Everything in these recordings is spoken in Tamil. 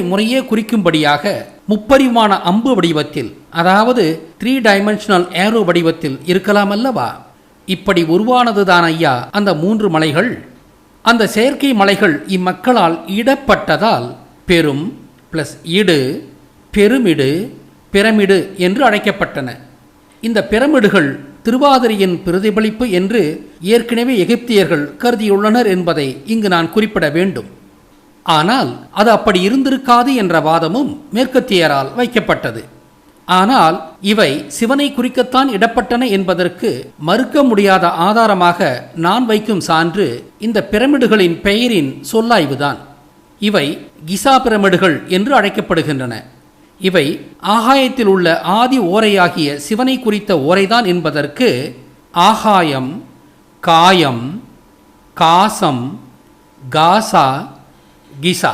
முறையே குறிக்கும்படியாக முப்பரிமாண அம்பு வடிவத்தில் அதாவது த்ரீ டைமென்ஷனல் ஏரோ வடிவத்தில் இருக்கலாம் அல்லவா? இப்படி உருவானதுதான் ஐயா அந்த மூன்று மலைகள். அந்த செயற்கை மலைகள் இம்மக்களால் இடப்பட்டதால் பெரும் பிளஸ் இடு பெருமிடு பிரமிடு என்று அழைக்கப்பட்டன. இந்த பிரமிடுகள் திருவாதிரையின் பிரதிபலிப்பு என்று ஏற்கனவே எகிப்தியர்கள் கருதியுள்ளனர் என்பதை இங்கு நான் குறிப்பிட வேண்டும். ஆனால் அது அப்படி இருந்திருக்காது என்ற வாதமும் மேற்கத்தியரால் வைக்கப்பட்டது. ஆனால் இவை சிவனை குறிக்கத்தான் இடப்பட்டன என்பதற்கு மறுக்க முடியாத ஆதாரமாக நான் வைக்கும் சான்று இந்த பிரமிடுகளின் பெயரின் சொல்லாய்வுதான். இவை கிசா பிரமிடுகள் என்று அழைக்கப்படுகின்றன. இவை ஆகாயத்தில் உள்ள ஆதி ஓரையாகிய சிவனை குறித்த ஓரைதான் என்பதற்கு ஆகாயம் காயம் காசம் காசா கிசா.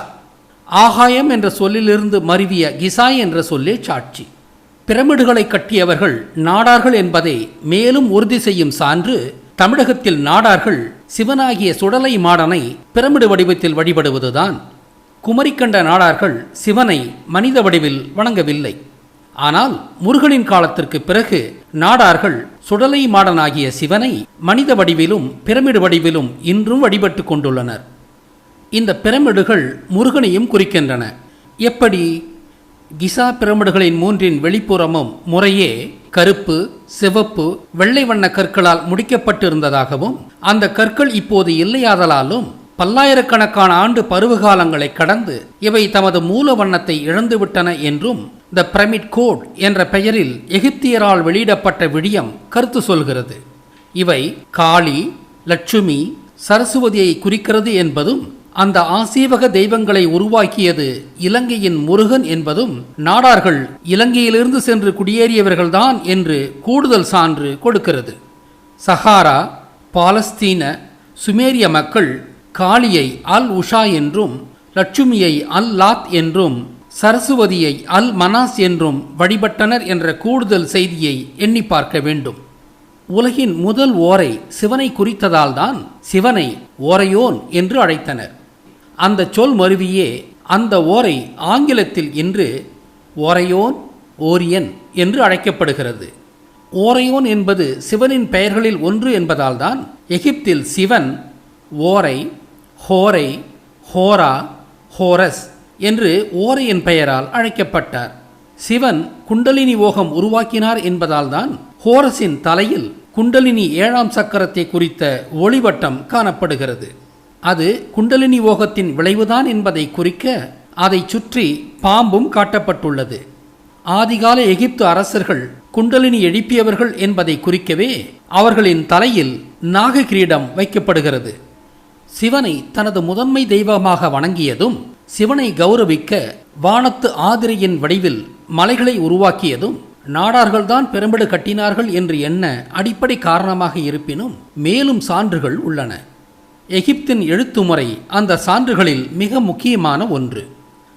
ஆகாயம் என்ற சொல்லிலிருந்து மருவிய கிசா என்ற சொல்லே சாட்சி. பிரமிடுகளை கட்டியவர்கள் நாடார்கள் என்பதை மேலும் உறுதி செய்யும் சான்று தமிழகத்தில் நாடார்கள் சிவனாகிய சுடலை மாடனை பிரமிடு வடிவத்தில் வழிபடுவதுதான். குமரிக்கண்ட நாடார்கள் சிவனை மனித வடிவில் வணங்கவில்லை. ஆனால் முருகனின் காலத்திற்கு பிறகு நாடார்கள் சுடலை மாடனாகிய சிவனை மனித வடிவிலும் பிரமிடு வடிவிலும் இன்றும் வழிபட்டு கொண்டுள்ளனர். இந்த பிரமிடுகள் முருகனையும் குறிக்கின்றன. எப்படி? கிசா பிரமிடுகளின் மூன்றின் வெளிப்புறமும் முறையே கருப்பு சிவப்பு வெள்ளை வண்ண கற்களால் முடிக்கப்பட்டிருந்ததாகவும் அந்த கற்கள் இப்போது இல்லையாதலாலும் பல்லாயிரக்கணக்கான ஆண்டு பருவகாலங்களை கடந்து இவை தமது மூல வண்ணத்தை இழந்துவிட்டன என்றும் த பிரமிட் கோட் என்ற பெயரில் எகிப்தியரால் வெளியிடப்பட்ட விடியம் கருத்து சொல்கிறது. இவை காளி லட்சுமி சரஸ்வதியை குறிக்கிறது என்பதும் அந்த ஆசீவக தெய்வங்களை உருவாக்கியது இலங்கையின் முருகன் என்பதும் நாடார்கள் இலங்கையிலிருந்து சென்று குடியேறியவர்கள்தான் என்று கூடுதல் சான்று கொடுக்கிறது. சஹாரா பாலஸ்தீன சுமேரிய மக்கள் காளியை அல் உஷா என்றும் லட்சுமியை அல் லாத் என்றும் சரஸ்வதியை அல் மனாஸ் என்றும் வழிபட்டனர் என்ற கூடுதல் செய்தியை எண்ணி பார்க்க வேண்டும். உலகின் முதல் ஓரை சிவனை குறித்ததால்தான் சிவனை ஓரையோன் என்று அழைத்தனர். அந்த சொல் மருவியே அந்த ஓரை ஆங்கிலத்தில் இன்று ஓரையோன் ஓரியன் என்று அழைக்கப்படுகிறது. ஓரையோன் என்பது சிவனின் பெயர்களில் ஒன்று என்பதால்தான் எகிப்தில் சிவன் ஓரை ஹோரை ஹோரா ஹோரஸ் என்று ஓரையின் பெயரால் அழைக்கப்பட்டார். சிவன் குண்டலினி ஓகம் உருவாக்கினார் என்பதால்தான் ஹோரஸின் தலையில் குண்டலினி ஏழாம் சக்கரத்தை குறித்த ஒளிவட்டம் காணப்படுகிறது. அது குண்டலினி ஓகத்தின் விளைவுதான் என்பதை குறிக்க அதை சுற்றி பாம்பும் காட்டப்பட்டுள்ளது. ஆதிகால எகிப்து அரசர்கள் குண்டலினி எழுப்பியவர்கள் என்பதை குறிக்கவே அவர்களின் தலையில் நாக கிரீடம் வைக்கப்படுகிறது. சிவனை தனது முதன்மை தெய்வமாக வணங்கியதும் சிவனை கௌரவிக்க வானத்து ஆதிரையின் வடிவில் மலைகளை உருவாக்கியதும் நாடார்கள்தான் பெரும்பிடு கட்டினார்கள் என்று எண்ண அடிப்படை காரணமாக இருப்பினும் மேலும் சான்றுகள் உள்ளன. எகிப்தின் எழுத்துமுறை அந்த சான்றுகளில் மிக முக்கியமான ஒன்று.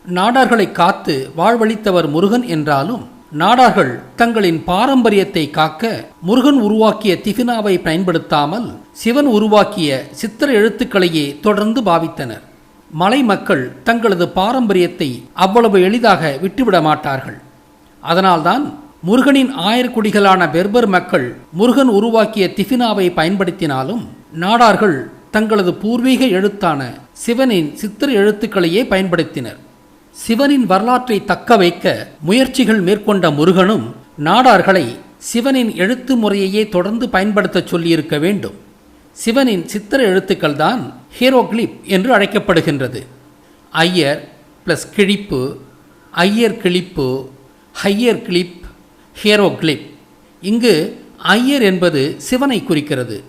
நாடார்களை காத்து வாழ்வளித்தவர் முருகன் என்றாலும் நாடார்கள் தங்களின் பாரம்பரியத்தை காக்க முருகன் உருவாக்கிய திஃபினாவை பயன்படுத்தாமல் சிவன் உருவாக்கிய சித்திர எழுத்துக்களையே தொடர்ந்து பாவித்தனர். மலை மக்கள் தங்களது பாரம்பரியத்தை அவ்வளவு எளிதாக விட்டுவிட மாட்டார்கள். அதனால்தான் முருகனின் ஆயர்குடிகளான பெர்பர் மக்கள் முருகன் உருவாக்கிய திஃபினாவை பயன்படுத்தினாலும் நாடார்கள் தங்களது பூர்வீக எழுத்தான சிவனின் சித்திர எழுத்துக்களையே பயன்படுத்தினர். சிவனின் வரலாற்றை தக்க வைக்க முயற்சிகள் மேற்கொண்ட முருகனும் நாடார்களை சிவனின் எழுத்து முறையையே தொடர்ந்து பயன்படுத்தச் சொல்லியிருக்க வேண்டும். சிவனின் சித்திர எழுத்துக்கள் தான் ஹீரோக்ளிப் என்று அழைக்கப்படுகின்றது. Hier plus glyph hier glyph hier glyph hieroglyph. இங்கு ஐயர் என்பது சிவனை குறிக்கிறது.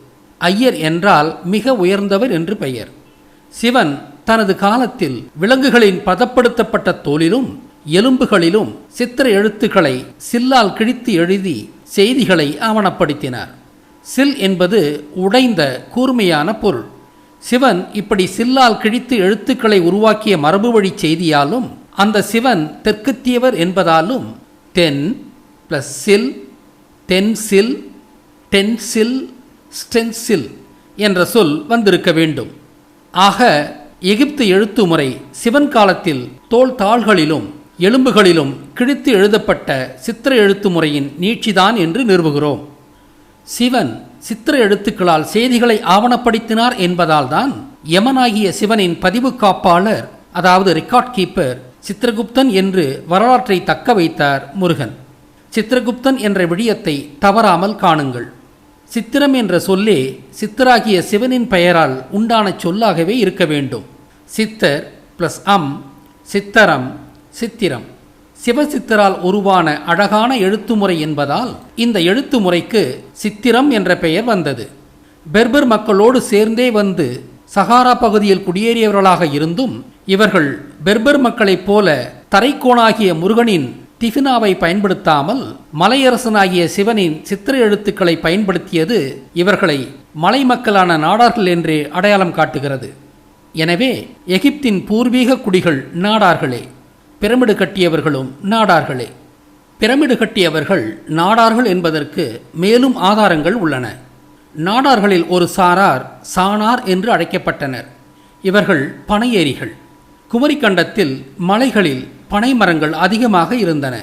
ஐயர் என்றால் மிக உயர்ந்தவர் என்று பெயர். சிவன் தனது காலத்தில் விலங்குகளின் பதப்படுத்தப்பட்ட தோலிலும் எலும்புகளிலும் சித்திர எழுத்துக்களை சில்லால் கிழித்து எழுதி செய்திகளை ஆவணப்படுத்தினார். சில் என்பது உடைந்த கூர்மையான பொருள். சிவன் இப்படி சில்லால் கிழித்து எழுத்துக்களை உருவாக்கிய மரபு வழி செய்தியாலும் அந்த சிவன் தெற்குத்தியவர் என்பதாலும் தென் ப்ளஸ் சில் தென்சில் டென்சில் ஸ்டென்சில் என்ற சொல் வந்திருக்க வேண்டும். ஆக எகிப்து எழுத்து முறை சிவன் காலத்தில் தோல் தாள்களிலும் எலும்புகளிலும் கிழித்து எழுதப்பட்ட சித்திர எழுத்து முறையின் நீட்சிதான் என்று நிறுவுகிறோம். சிவன் சித்திர எழுத்துக்களால் செய்திகளை ஆவணப்படுத்தினார் என்பதால்தான் யமனாகிய சிவனின் பதிவு காப்பாளர் அதாவது ரெக்கார்ட் கீப்பர் சித்திரகுப்தன் என்று வரலாற்றை தக்க வைத்தார் முருகன். சித்திரகுப்தன் என்ற விடயத்தை தவறாமல் காணுங்கள். சித்திரம் என்ற சொல்லே சித்தராகிய சிவனின் பெயரால் உண்டான சொல்லாகவே இருக்க வேண்டும். சித்தர் பிளஸ் அம் சித்தரம் சித்திரம். சிவசித்தரால் உருவான அழகான எழுத்துமுறை என்பதால் இந்த எழுத்து முறைக்கு சித்திரம் என்ற பெயர் வந்தது. பெர்பர் மக்களோடு சேர்ந்தே வந்து சகாரா பகுதியில் குடியேறியவர்களாக இருந்தும் இவர்கள் பெர்பர் மக்களைப் போல தரைக்கோணாகிய முருகனின் திஃபினாவை பயன்படுத்தாமல் மலையரசனாகிய சிவனின் சித்திர எழுத்துக்களை பயன்படுத்தியது இவர்களை மலை மக்களான நாடார்கள் என்றே அடையாளம் காட்டுகிறது. எனவே எகிப்தின் பூர்வீக குடிகள் நாடார்களே பிரமிடு கட்டியவர்களும் நாடார்களே. பிரமிடு கட்டியவர்கள் நாடார்கள் என்பதற்கு மேலும் ஆதாரங்கள் உள்ளன. நாடார்களில் ஒரு சாரார் சாணார் என்று அழைக்கப்பட்டனர். இவர்கள் பனையேரிகள். குமரிக்கண்டத்தில் மலைகளில் பனை மரங்கள் அதிகமாக இருந்தன.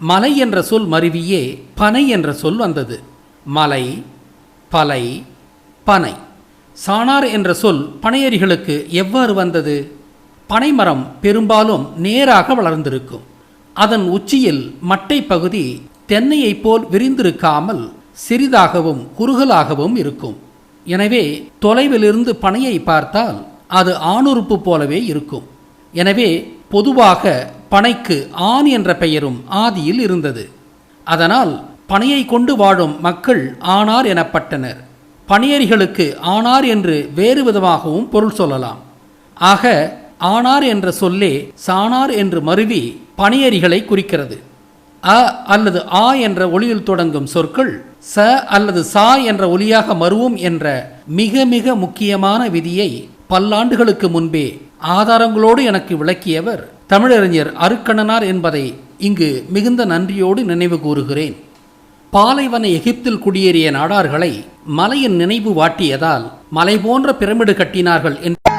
மலை என்ற சொல் மருவியே பனை என்ற சொல் வந்தது. மலை பலை பனை. சாணார் என்ற சொல் பனையரிகளுக்கு எவ்வாறு வந்தது? பனைமரம் பெரும்பாலும் நேராக வளர்ந்திருக்கும். அதன் உச்சியில் மட்டை பகுதி தென்னையைப் போல் விரிந்திருக்காமல் சிறிதாகவும் குறுகலாகவும் இருக்கும். எனவே தொலைவிலிருந்து பனையை பார்த்தால் அது ஆணுறுப்பு போலவே இருக்கும். எனவே பொதுவாக பனைக்கு ஆண் என்ற பெயரும் ஆதியில் இருந்தது. அதனால் பனையை கொண்டு வாழும் மக்கள் ஆனார் எனப்பட்டனர். பணியரிகளுக்கு ஆனார் என்று வேறு விதமாகவும் பொருள் சொல்லலாம். ஆக ஆனார் என்ற சொல்லே சானார் என்று மருவி பணியரிகளை குறிக்கிறது. அ அல்லது ஆ என்ற ஒளியில் தொடங்கும் சொற்கள் ச அல்லது சா என்ற ஒலியாக மருவும் என்ற மிக மிக முக்கியமான விதியை பல்லாண்டுகளுக்கு முன்பே ஆதாரங்களோடு எனக்கு விளக்கியவர் தமிழறிஞர் அருக்கண்ணனார் என்பதை இங்கு மிகுந்த நன்றியோடு நினைவு கூறுகிறேன். பாலைவன எகிப்தில் குடியேறிய நாடார்களை மலையின் நினைவு வாட்டியதால் மலை போன்ற பிரமிடு கட்டினார்கள் என்று